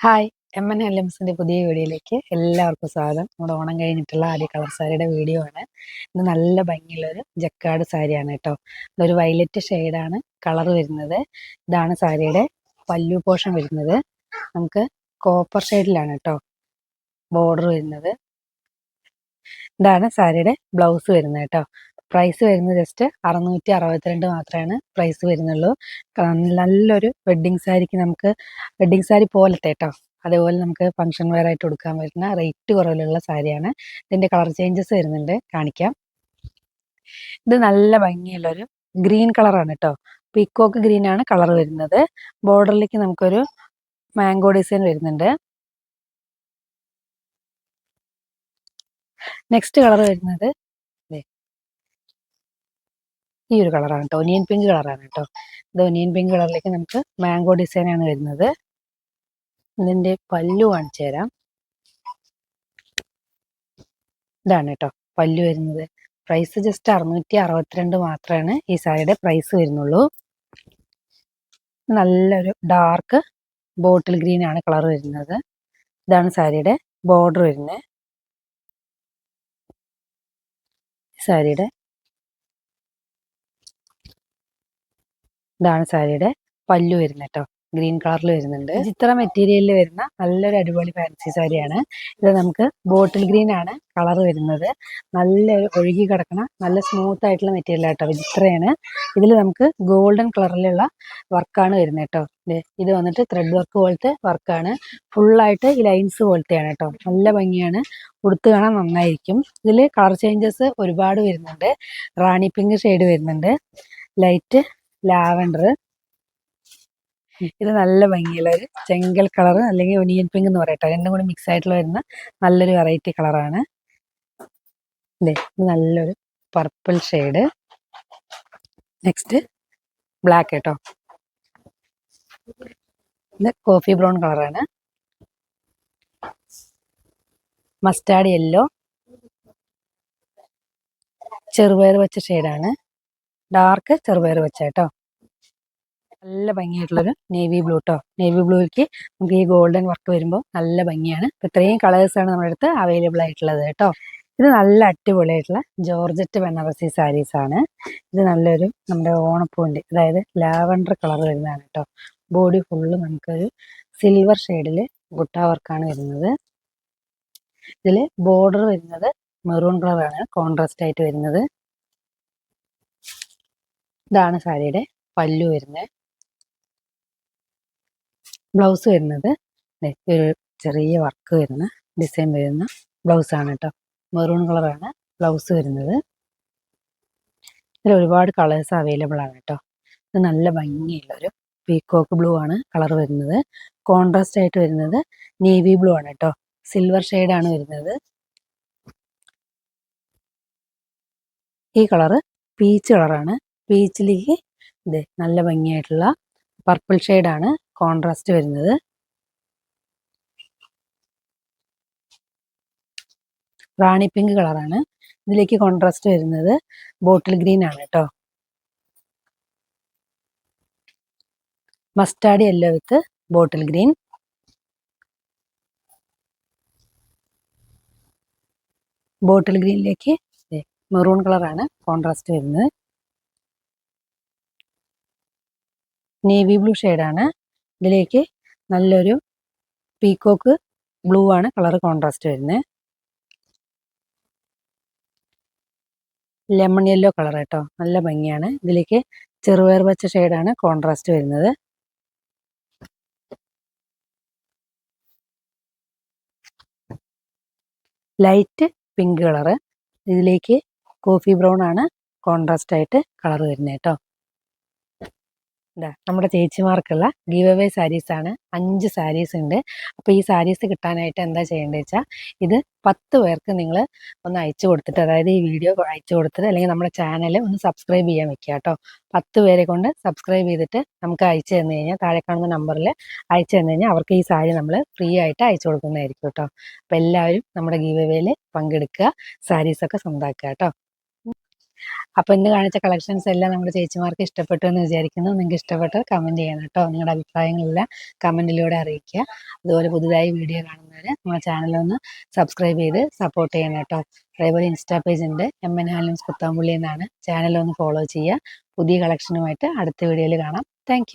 Hi M N എല്ലംസിന്റെ പുതിയ വീഡിയോയിലേക്ക് എല്ലാവർക്കും സ്വാഗതം. നമ്മുടെ ഓണം കഴിഞ്ഞിട്ടുള്ള ആദ്യ കളർ സാരിയുടെ വീഡിയോ ആണ്. ഇത് നല്ല ഭംഗിയുള്ളൊരു ജക്കാട് സാരിയാണ് കേട്ടോ. ഇതൊരു വയലറ്റ് ഷെയ്ഡാണ് കളർ വരുന്നത്. ഇതാണ് സാരിയുടെ പല്ലു പോഷൻ വരുന്നത്. നമുക്ക് കോപ്പർ ഷെയ്ഡിലാണ് കേട്ടോ ബോർഡർ വരുന്നത്. ഇതാണ് സാരിയുടെ ബ്ലൗസ് വരുന്നത് കേട്ടോ. പ്രൈസ് വരുന്നത് ജസ്റ്റ് അറുന്നൂറ്റി അറുപത്തിരണ്ട് മാത്രമാണ് പ്രൈസ് വരുന്നുള്ളൂ. നല്ലൊരു വെഡ്ഡിങ് സാരിക്ക് നമുക്ക് വെഡ്ഡിങ് സാരി പോലത്തെ കേട്ടോ അതേപോലെ നമുക്ക് ഫംഗ്ഷൻ വെയർ ആയിട്ട് കൊടുക്കാൻ പറ്റുന്ന റേറ്റ് കുറവിലുള്ള സാരിയാണ്. ഇതിന്റെ കളർ ചേഞ്ചസ് വരുന്നുണ്ട്. കാണിക്കാം. ഇത് നല്ല ഭംഗിയുള്ളൊരു ഗ്രീൻ കളറാണ് കേട്ടോ പീക്കോക്ക് ഗ്രീൻ ആണ് കളർ വരുന്നത്. ബോർഡറിലേക്ക് നമുക്കൊരു മാംഗോ ഡിസൈൻ വരുന്നുണ്ട്. നെക്സ്റ്റ് കളർ വരുന്നത് ഈ ഒരു കളറാണ് കേട്ടോ ഒനിയൻ പിങ്ക് കളറാണ് കേട്ടോ ഇത് ഒനിയൻ പിങ്ക് കളറിലേക്ക് നമുക്ക് മാംഗോ ഡിസൈനാണ് വരുന്നത്. ഇതിന്റെ പല്ലു കാണിച്ചു തരാം. ഇതാണ് കേട്ടോ പല്ലു വരുന്നത്. പ്രൈസ് ജസ്റ്റ് അറുന്നൂറ്റി അറുപത്തിരണ്ട് മാത്രമാണ് ഈ സാരിയുടെ പ്രൈസ് വരുന്നുള്ളൂ. നല്ലൊരു ഡാർക്ക് ബോട്ടിൽ ഗ്രീൻ ആണ് കളർ വരുന്നത്. ഇതാണ് സാരിയുടെ ബോർഡർ വരുന്നത്. സാരിയുടെ ഇതാണ് സാരിയുടെ പല്ലു വരുന്നത് കേട്ടോ. ഗ്രീൻ കളറിൽ വരുന്നുണ്ട്. ചിത്ര മെറ്റീരിയലിൽ വരുന്ന നല്ലൊരു അടിപൊളി ഫാൻസി സാരിയാണ്. ഇത് നമുക്ക് ബോട്ടിൽ ഗ്രീൻ ആണ് കളർ വരുന്നത്. നല്ല ഒഴുകി കിടക്കണ നല്ല സ്മൂത്ത് ആയിട്ടുള്ള മെറ്റീരിയൽ ആട്ടോ. ചിത്രയാണ് ഇതിൽ നമുക്ക് ഗോൾഡൻ കളറിലുള്ള വർക്കാണ് വരുന്നത് കേട്ടോ. ഇത് വന്നിട്ട് ത്രെഡ് വർക്ക് പോലത്തെ വർക്കാണ് ഫുള്ളായിട്ട് ഈ ലൈൻസ് പോലത്തെയാണ് കേട്ടോ. നല്ല ഭംഗിയാണ്. ഉടുത്ത് കാണാൻ നന്നായിരിക്കും. ഇതിൽ കളർ ചേഞ്ചസ് ഒരുപാട് വരുന്നുണ്ട്. റാണി പിങ്ക് ഷെയ്ഡ് വരുന്നുണ്ട്. Light lavender. ഇത് നല്ല ഭംഗിയുള്ള ഒരു ചെങ്കൽ കളർ അല്ലെങ്കിൽ ഒനിയൻ പിങ്ക് എന്ന് പറയട്ടെ. രണ്ടും കൂടി മിക്സ് ആയിട്ടുള്ള വരുന്ന നല്ലൊരു വെറൈറ്റി കളറാണ് അല്ലേ നല്ലൊരു പർപ്പിൾ ഷെയ്ഡ് നെക്സ്റ്റ് ബ്ലാക്ക് കേട്ടോ. ഇത് കോഫി ബ്രൗൺ കളറാണ് മസ്റ്റാർഡ് യെല്ലോ ചെറുപയർ വെച്ച ഷെയ്ഡാണ് ഡാർക്ക് ചെറുപയർ വെച്ച കേട്ടോ. നല്ല ഭംഗിയായിട്ടുള്ളൊരു നേവി ബ്ലൂ കേട്ടോ നേവി ബ്ലൂക്ക് നമുക്ക് ഈ ഗോൾഡൻ വർക്ക് വരുമ്പോൾ നല്ല ഭംഗിയാണ്. ഇത്രയും കളേഴ്സാണ് നമ്മുടെ അടുത്ത് അവൈലബിൾ ആയിട്ടുള്ളത് കേട്ടോ. ഇത് നല്ല അടിപൊളിയായിട്ടുള്ള ജോർജറ്റ് ബനാറസി സാരീസ് ആണ്. ഇത് നല്ലൊരു നമ്മുടെ ഓണപ്പൂവിന്റെ അതായത് ലാവൻഡർ കളർ വരുന്നതാണ് കേട്ടോ. ബോഡി ഫുള്ള് നമുക്കൊരു സിൽവർ ഷെയ്ഡിൽ ഗുട്ട വർക്കാണ് വരുന്നത്. ഇതിൽ ബോർഡർ വരുന്നത് മെറൂൺ കളറാണ് കോൺട്രാസ്റ്റ് ആയിട്ട് വരുന്നത്. ഇതാണ് സാരിയുടെ പല്ലു വരുന്നത്. ബ്ലൗസ് വരുന്നത്. ഒരു ചെറിയ വർക്ക് വരുന്ന ഡിസൈൻ വരുന്ന ബ്ലൗസ് ആണ് കേട്ടോ. മെറൂൺ കളറാണ് ബ്ലൗസ് വരുന്നത്. ഇതിൽ ഒരുപാട് കളേഴ്സ് അവൈലബിൾ ആണ് കേട്ടോ. ഇത് നല്ല ഭംഗിയുള്ള ഒരു പീക്കോക്ക് ബ്ലൂ ആണ് കളർ വരുന്നത്. കോൺട്രാസ്റ്റ് ആയിട്ട് വരുന്നത് നേവി ബ്ലൂ ആണ് കേട്ടോ. സിൽവർ ആണ് വരുന്നത്. ഈ കളറ് പീച്ച് കളറാണ്. പീച്ചിലേക്ക് ഇത് നല്ല ഭംഗിയായിട്ടുള്ള പർപ്പിൾ ഷെയ്ഡാണ് കോൺട്രാസ്റ്റ് വരുന്നത്. റാണി പിങ്ക് കളറാണ് ഇതിലേക്ക് കോൺട്രാസ്റ്റ് വരുന്നത് ബോട്ടിൽ ഗ്രീൻ ആണ് കേട്ടോ mustard yellow with bottle green bottle ഗ്രീനിലേക്ക് maroon കളറാണ് കോൺട്രാസ്റ്റ് വരുന്നത്. നേവി ബ്ലൂ ആണ്. ഇതിലേക്ക് നല്ലൊരു പീക്കോക്ക് ബ്ലൂ ആണ് കളർ കോൺട്രാസ്റ്റ് വരുന്നത് ലെമൺ യെല്ലോ കളർ കേട്ടോ നല്ല ഭംഗിയാണ്. ഇതിലേക്ക് ചെറുപയർ പച്ച ഷെയ്ഡാണ് കോൺട്രാസ്റ്റ് വരുന്നത്. ലൈറ്റ് പിങ്ക് കളറ് ഇതിലേക്ക് കോഫി ബ്രൗൺ ആണ് കോൺട്രാസ്റ്റ് ആയിട്ട് കളർ വരുന്നത് കേട്ടോ നമ്മുടെ ചേച്ചിമാർക്കുള്ള ഗീവ് അവേ സാരീസ് ആണ്. അഞ്ച് സാരീസ് ഉണ്ട്. അപ്പോൾ ഈ സാരീസ് കിട്ടാനായിട്ട് എന്താ ചെയ്യേണ്ടത് വെച്ചാൽ ഇത് പത്ത് പേർക്ക് നിങ്ങൾ ഒന്ന് അയച്ചു കൊടുത്തിട്ട് അതായത് ഈ വീഡിയോ അയച്ചു കൊടുത്തിട്ട് അല്ലെങ്കിൽ നമ്മുടെ ചാനൽ ഒന്ന് സബ്സ്ക്രൈബ് ചെയ്യാൻ വെക്കുക കേട്ടോ. പത്ത് പേരെ കൊണ്ട് സബ്സ്ക്രൈബ് ചെയ്തിട്ട് നമുക്ക് അയച്ചു തന്നു കഴിഞ്ഞാൽ താഴെ കാണുന്ന നമ്പറിൽ അയച്ചു തന്നു കഴിഞ്ഞാൽ അവർക്ക് ഈ സാരി നമ്മൾ ഫ്രീ ആയിട്ട് അയച്ചു കൊടുക്കുന്നതായിരിക്കും കേട്ടോ. അപ്പോൾ എല്ലാവരും നമ്മുടെ ഗീവ് അവേയിൽ പങ്കെടുക്കുക സാരീസൊക്കെ സ്വന്തമാക്കുക കേട്ടോ. അപ്പോൾ ഇന്ന് കാണിച്ച കളക്ഷൻസ് എല്ലാം നമ്മുടെ ചേച്ചിമാർക്ക് ഇഷ്ടപ്പെട്ടു എന്ന് വിചാരിക്കുന്നു. നിങ്ങൾക്ക് ഇഷ്ടപ്പെട്ട് കമന്റ് ചെയ്യണം കേട്ടോ. നിങ്ങളുടെ അഭിപ്രായങ്ങളെല്ലാം കമന്റിലൂടെ അറിയിക്കുക. അതുപോലെ പുതുതായി വീഡിയോ കാണുന്നവർ നമ്മുടെ ചാനലൊന്ന് സബ്സ്ക്രൈബ് ചെയ്ത് സപ്പോർട്ട് ചെയ്യണം കേട്ടോ. അതേപോലെ ഇൻസ്റ്റാ പേജ് ഉണ്ട്. എം എൻ ഹാലൻസ് കുത്താമ്പുള്ളി എന്നാണ്. ചാനലൊന്ന് ഫോളോ ചെയ്യുക. പുതിയ കളക്ഷനുമായിട്ട് അടുത്ത വീഡിയോയിൽ കാണാം. താങ്ക്